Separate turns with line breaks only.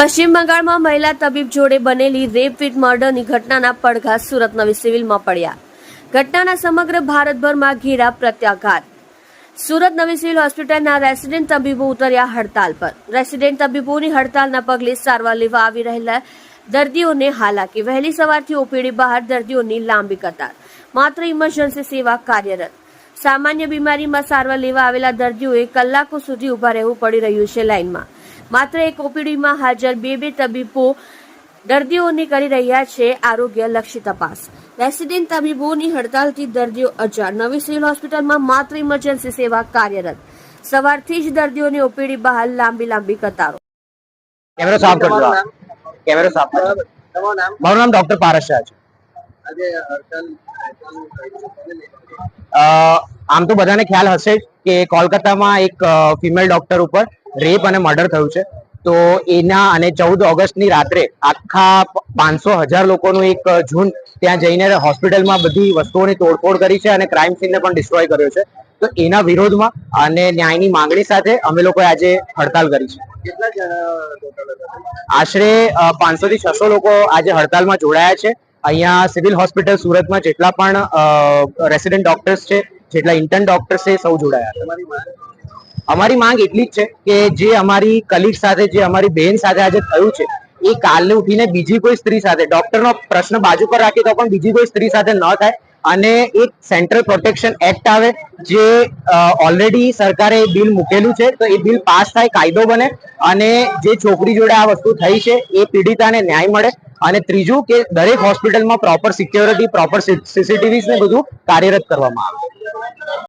પશ્ચિમ બંગાળમાં મહિલા તબીબ જોડે બનેલી રેપ વિથ મર્ડરની ઘટનાના પડઘા સુરત નવી સિવિલમાં પડ્યા. ઘટનાના સમગ્ર ભારતભરમાં ઘેરા પ્રત્યાઘાત. સુરત નવી સિવિલ હોસ્પિટલના રેસિડેન્ટ તબીબો ઉતર્યા હડતાલ પર. રેસિડેન્ટ તબીબોની હડતાલના પગલે સારવાર લેવા આવી રહેલા દર્દીઓને હાલાકી. વહેલી સવારથી ઓપીડી બહાર દર્દીઓની લાંબી કતાર. માત્ર ઇમરજન્સી સેવા કાર્યરત. સામાન્ય બીમારીમાં સારવાર લેવા આવેલા દર્દીઓએ કલાકો સુધી ઊભા રહેવું પડી રહ્યું છે લાઇનમાં. માત્ર એક ઓપીડીમાં હાજર બે બે તબીબો દર્દીઓની કરી રહ્યા છે આરોગ્ય લક્ષી તપાસ. રેસિડેન્ટ તબીબોની હડતાલથી દર્દીઓ અજાણ. નવી સિવિલ હોસ્પિટલમાં માત્ર ઇમરજન્સી સેવા કાર્યરત. સવારથી જ દર્દીઓની ઓપીડી બહાર લાંબી લાંબી કતારો.
કેમેરો સાફ કરજો કેમેરો સાફ કરજો.
તમારું નામ?
મારું નામ ડોક્ટર પારસ શાહ છે આમ તો બધાને ખ્યાલ હશે કે કોલકાતામાં એક ફિમેલ ડોક્ટર ઉપર રેપ અને મર્ડર થયું છે. તો એના અને ચૌદ ઓગસ્ટની રાત્રે આખા પાંચસો હજાર લોકોનું એક ઝુંડ ત્યાં જઈને હોસ્પિટલમાં બધી વસ્તુઓની તોડફોડ કરી છે અને ક્રાઇમ સીનને પણ ડિસ્ટ્રોય કર્યો છે. તો એના વિરોધમાં અને ન્યાયની માંગણી સાથે અમે લોકોએ આજે હડતાલ કરી છે? આશરે પાંચસો થી છસો લોકો આજે હડતાલમાં જોડાયા છે. અહીંયા સિવિલ હોસ્પિટલ સુરતમાં જેટલા પણ રેસિડેન્ટ ડોક્ટર્સ છે જેટલા ઇન્ટર્ન ડોક્ટર્સ છે સૌ જોડાયા અમારી માંગ એટલી જ છે કે જે અમારી કલીગ સાથે, જે અમારી બહેન સાથે આજે થયું છે, એ કાલે ઉઠીને બીજી કોઈ સ્ત્રી સાથે ડોક્ટરનો પ્રશ્ન બાજુ પર રાખી તો પણ બીજી કોઈ સ્ત્રી સાથે ન થાય અને એક સેન્ટ્રલ પ્રોટેક્શન એક્ટ આવે જે ઓલરેડી સરકારે એ બિલ મૂકેલું છે, તો એ બિલ પાસ થાય, કાયદો બને અને જે છોકરી જોડે આ વસ્તુ થઈ છે, એ પીડિતાને ન્યાય મળે અને ત્રીજું કે દરેક હોસ્પિટલમાં પ્રોપર સિક્યોરિટી પ્રોપર સીસીટીવી ને બધું કાર્યરત કરવામાં આવે.